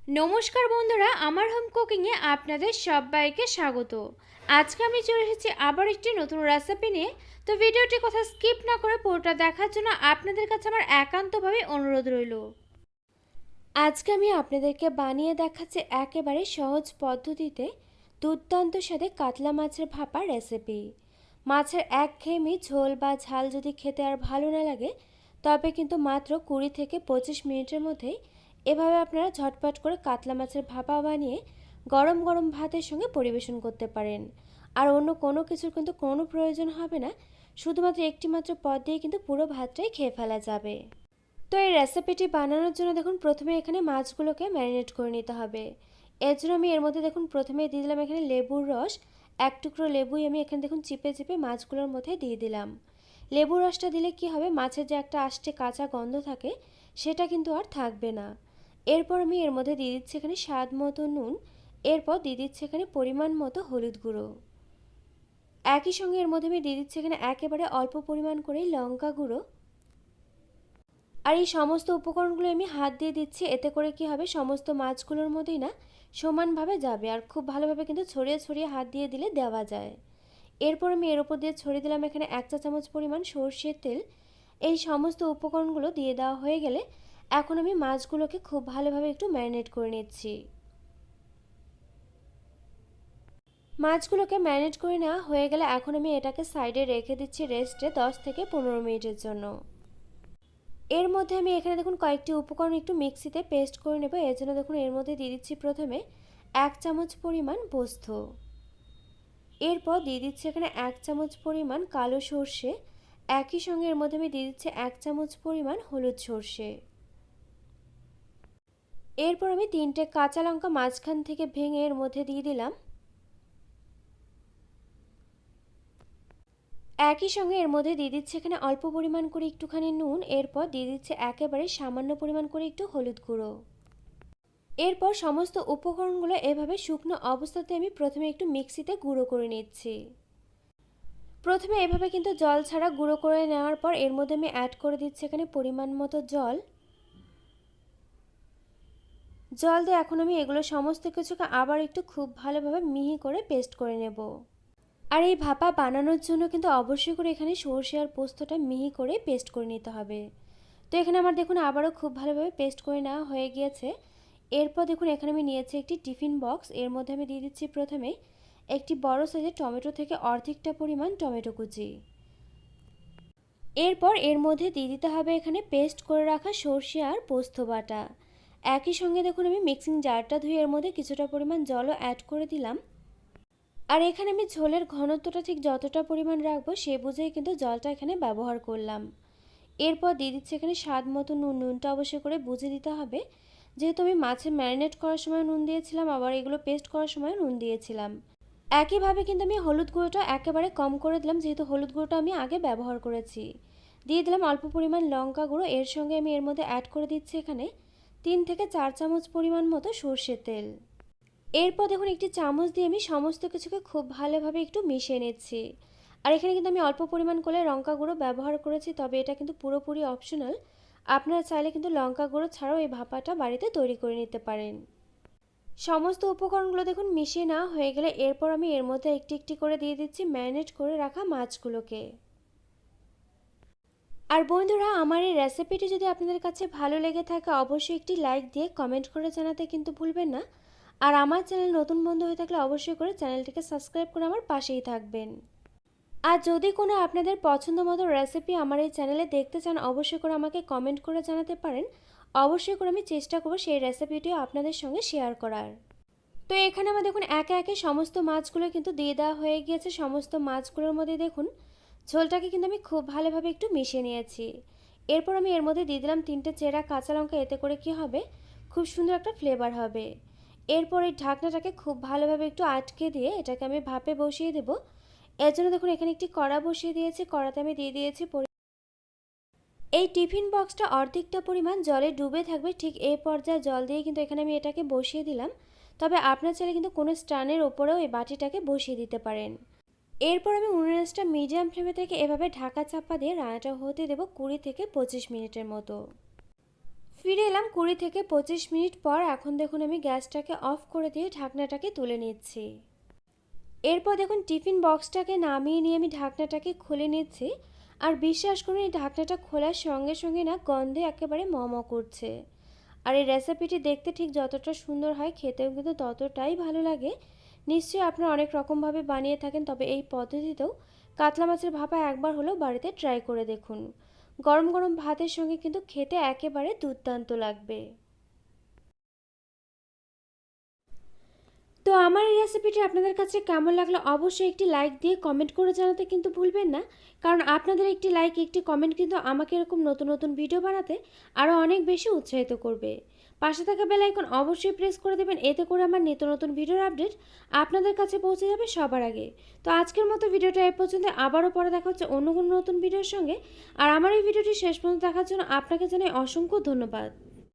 নমস্কার বন্ধুরা, আমার হোম কুকিংয়ে আপনাদের সবাইকে স্বাগত। আজকে আমি চলে এসেছি আবার একটি নতুন রেসিপি নিয়ে। তো ভিডিওটি কথা স্কিপ না করে পুরোটা দেখার জন্য আপনাদের কাছে আমার একান্তভাবে অনুরোধ রইল। আজকে আমি আপনাদেরকে বানিয়ে দেখাচ্ছি একেবারে সহজ পদ্ধতিতে দুর্দান্ত সাথে কাতলা মাছের ভাপা রেসিপি মাছের এক একঘেয়েমি ঝোল বা ঝাল যদি খেতে আর ভালো না লাগে, তবে কিন্তু মাত্র কুড়ি থেকে পঁচিশ মিনিটের মধ্যেই এভাবে আপনারা ঝটপট করে কাতলা মাছের ভাপা বানিয়ে গরম গরম ভাতের সঙ্গে পরিবেশন করতে পারেন। আর অন্য কোনো কিছুর কিন্তু কোনো প্রয়োজন হবে না। শুধুমাত্র একটি মাত্র পদ দিয়ে কিন্তু পুরো ভাতটাই খেয়ে ফেলা যাবে। তো এই রেসিপিটি বানানোর জন্য দেখুন, প্রথমে এখানে মাছগুলোকে ম্যারিনেট করে নিতে হবে। এর জন্য আমি এর মধ্যে দেখুন প্রথমে দিয়ে দিলাম এখানে লেবুর রস। এক টুকরো লেবুই আমি এখানে দেখুন, চিপে চিপে মাছগুলোর মধ্যে দিয়ে দিলাম। লেবুর রসটা দিলে কি হবে, মাছের যে একটা আষ্টে কাঁচা গন্ধ থাকে, সেটা কিন্তু আর থাকবে না। এরপর আমি এর মধ্যে দিয়ে দিচ্ছি এখানে স্বাদ মতো নুন, এরপর দিয়ে দিচ্ছি এখানে পরিমাণ মতো হলুদ গুঁড়ো। একই সঙ্গে এর মধ্যে আমি দিয়ে দিচ্ছি এখানে একেবারে অল্প পরিমাণ করেই লঙ্কা গুঁড়ো। আর এই সমস্ত উপকরণগুলো আমি হাত দিয়ে দিচ্ছি, এতে করে কি হবে, সমস্ত মাছগুলোর মধ্যেই না সমানভাবে যাবে আর খুব ভালোভাবে কিন্তু ছড়িয়ে ছড়িয়ে হাত দিয়ে দিলে দেওয়া যায়। এরপর আমি এর ওপর দিয়ে ছড়িয়ে দিলাম এখানে এক চা চামচ পরিমাণ সর্ষের তেল। এই সমস্ত উপকরণগুলো দিয়ে দেওয়া হয়ে গেলে এখন আমি মাছগুলোকে খুব ভালোভাবে একটু ম্যারিনেট করে নিচ্ছি। মাছগুলোকে ম্যারিনেট করে নেওয়া হয়ে গেলে এখন আমি এটাকে সাইডে রেখে দিচ্ছি রেস্টে দশ থেকে পনেরো মিনিটের জন্য। এর মধ্যে আমি এখানে দেখুন কয়েকটি উপকরণ একটু মিক্সিতে পেস্ট করে নেব। এর জন্য দেখুন এর মধ্যে দিয়ে দিচ্ছি প্রথমে এক চামচ পরিমাণ পোস্ত। এরপর দিয়ে দিচ্ছি এখানে এক চামচ পরিমাণ কালো সর্ষে। একই সঙ্গে এর মধ্যে আমি দিয়ে দিচ্ছি এক চামচ পরিমাণ হলুদ সর্ষে। এরপর আমি তিনটে কাঁচা লঙ্কা মাঝখান থেকে ভেঙে এর মধ্যে দিয়ে দিলাম। একই সঙ্গে এর মধ্যে দিয়ে দিচ্ছে এখানে অল্প পরিমাণ করে একটুখানি নুন, এরপর দিয়ে দিচ্ছে একেবারে সামান্য পরিমাণ করে একটু হলুদ গুঁড়ো। এরপর সমস্ত উপকরণগুলো এভাবে শুকনো অবস্থাতে আমি প্রথমে একটু মিক্সিতে গুঁড়ো করে নিচ্ছি। প্রথমে এভাবে কিন্তু জল ছাড়া গুঁড়ো করে নেওয়ার পর এর মধ্যে আমি অ্যাড করে দিচ্ছি এখানে পরিমাণ মতো জল। জল দিয়ে এখন আমি এগুলো সমস্ত কিছুকে আবার একটু খুব ভালোভাবে মিহি করে পেস্ট করে নেব। আর এই ভাপা বানানোর জন্য কিন্তু অবশ্যই করে এখানে সর্ষে আর পোস্তটা মিহি করে পেস্ট করে নিতে হবে। তো এখানে আমার দেখুন আবারও খুব ভালোভাবে পেস্ট করে নেওয়া হয়ে গিয়েছে। এরপর দেখুন এখানে আমি নিয়েছি একটি টিফিন বক্স। এর মধ্যে আমি দিয়ে দিচ্ছি প্রথমে একটি বড় সাইজের টমেটো থেকে অর্ধেকটা পরিমাণ টমেটো কুচি। এরপর এর মধ্যে দিয়ে দিতে হবে এখানে পেস্ট করে রাখা সর্ষে আর পোস্ত বাটা। একই সঙ্গে দেখুন আমি মিক্সিং জারটা ধুয়ে এর মধ্যে কিছুটা পরিমাণ জলও অ্যাড করে দিলাম। আর এখানে আমি ঝোলের ঘনত্বটা ঠিক যতটা পরিমাণ রাখব সে বুঝেই কিন্তু জলটা এখানে ব্যবহার করলাম। এরপর দিয়ে দিচ্ছি এখানে স্বাদ মতো নুন, নুনটা অবশ্যই করে বুঝে দিতে হবে। যেহেতু আমি মাছে ম্যারিনেট করার সময় নুন দিয়েছিলাম, আবার এগুলো পেস্ট করার সময় নুন দিয়েছিলাম। একইভাবে কিন্তু আমি হলুদ গুঁড়োটা একেবারে কম করে দিলাম, যেহেতু হলুদ গুঁড়োটা আমি আগে ব্যবহার করেছি। দিয়ে দিলাম অল্প পরিমাণ লঙ্কা গুঁড়ো, এর সঙ্গে আমি এর মধ্যে অ্যাড করে দিচ্ছি এখানে তিন থেকে চার চামচ পরিমাণ মতো সর্ষের তেল। এরপর দেখুন একটি চামচ দিয়ে আমি সমস্ত কিছুকে খুব ভালোভাবে একটু মিশিয়ে নিচ্ছি। আর এখানে কিন্তু আমি অল্প পরিমাণ করে লঙ্কা গুঁড়ো ব্যবহার করেছি, তবে এটা কিন্তু পুরোপুরি অপশনাল আপনারা চাইলে কিন্তু লঙ্কা গুঁড়ো ছাড়াও এই ভাপাটা বাড়িতে তৈরি করে নিতে পারেন। সমস্ত উপকরণগুলো দেখুন মিশিয়ে নেওয়া হয়ে গেলে এরপর আমি এর মধ্যে একটি একটি করে দিয়ে দিচ্ছি ম্যারিনেট করে রাখা মাছগুলোকে। আর বন্ধুরা, আমার এই রেসিপিটি যদি আপনাদের কাছে ভালো লেগে থাকে, অবশ্যই একটি লাইক দিয়ে কমেন্ট করে জানাতে কিন্তু ভুলবেন না। আর আমার চ্যানেল নতুন বন্ধু হয়ে থাকলে অবশ্যই করে চ্যানেলটিকে সাবস্ক্রাইব করে আমার পাশেই থাকবেন। আর যদি কোনো আপনাদের পছন্দ মতো রেসিপি আমার এই চ্যানেলে দেখতে চান, অবশ্যই করে আমাকে কমেন্ট করে জানাতে পারেন। অবশ্যই করে আমি চেষ্টা করব সেই রেসিপিটিও আপনাদের সঙ্গে শেয়ার করার। তো এখানে আমার দেখুন, একে একে সমস্ত মাছগুলো কিন্তু দিয়ে দেওয়া হয়ে গিয়েছে। সমস্ত মাছগুলোর মধ্যে দেখুন ঝোলটাকে কিন্তু আমি খুব ভালোভাবে একটু মিশিয়ে নিয়েছি। এরপর আমি এর মধ্যে দিয়ে দিলাম তিনটে চেরা কাঁচা লঙ্কা, এতে করে কি হবে? খুব সুন্দর একটা ফ্লেভার হবে। এরপর এই ঢাকনাটাকে খুব ভালোভাবে একটু আটকে দিয়ে এটাকে আমি ভাপে বসিয়ে দেবো। এর জন্য দেখুন, এখানে একটি কড়া বসিয়ে দিয়েছি। কড়াতে আমি দিয়ে দিয়েছি এই টিফিন বক্সটা অর্ধেকটা পরিমাণ জলে ডুবে থাকবে। ঠিক এই পর্যায়ে জল দিয়ে কিন্তু এখানে আমি এটাকে বসিয়ে দিলাম। তবে আপনার চাইলে কিন্তু কোনো স্টানের ওপরেও এই বাটিটাকে বসিয়ে দিতে পারেন। এরপর আমি উনুনেসটা মিডিয়াম ফ্লেমে থেকে এভাবে ঢাকা চাপা দিয়ে রান্নাটা হতে দেবো কুড়ি থেকে পঁচিশ মিনিটের মতো। ফিরে এলাম কুড়ি থেকে পঁচিশ মিনিট পর এখন দেখুন আমি গ্যাসটাকে অফ করে দিয়ে ঢাকনাটাকে তুলে নিচ্ছি। এরপর দেখুন টিফিন বক্সটাকে নামিয়ে নিয়ে আমি ঢাকনাটাকে খুলে নিচ্ছি আর বিশ্বাস করুন এই ঢাকনাটা খোলার সঙ্গে সঙ্গে না গন্ধে একেবারে মম করছে। আর এই রেসিপিটি দেখতে ঠিক যতটা সুন্দর হয়, খেতেও কিন্তু ততটাই ভালো লাগে। নিশ্চয়ই আপনারা অনেক রকমভাবে বানিয়ে থাকেন, তবে এই পদ্ধতিতেও কাতলা মাছের ভাপা একবার হলেও বাড়িতে ট্রাই করে দেখুন। গরম গরম ভাতের সঙ্গে কিন্তু খেতে একেবারে দুর্দান্ত লাগবে। তো আমার এই রেসিপিটি আপনাদের কাছে কেমন লাগল অবশ্যই একটি লাইক দিয়ে কমেন্ট করে জানাতে কিন্তু ভুলবেন না। কারণ আপনাদের একটি লাইক একটি কমেন্ট কিন্তু আমাকে এরকম নতুন নতুন ভিডিও বানাতে আরও অনেক বেশি উৎসাহিত করবে। পাশে থাকা বেল আইকন অবশ্যই প্রেস করে দেবেন। এতে করে আমার নিত্য নতুন ভিডিওর আপডেট আপনাদের কাছে পৌঁছে যাবে সবার আগে। তো আজকের মতো ভিডিওটা এ পর্যন্ত। আবারও পরে দেখা হচ্ছে অন্য কোনো নতুন ভিডিওর সঙ্গে। আর আমার এই ভিডিওটি শেষ পর্যন্ত দেখার জন্য আপনাকে জানাই অসংখ্য ধন্যবাদ।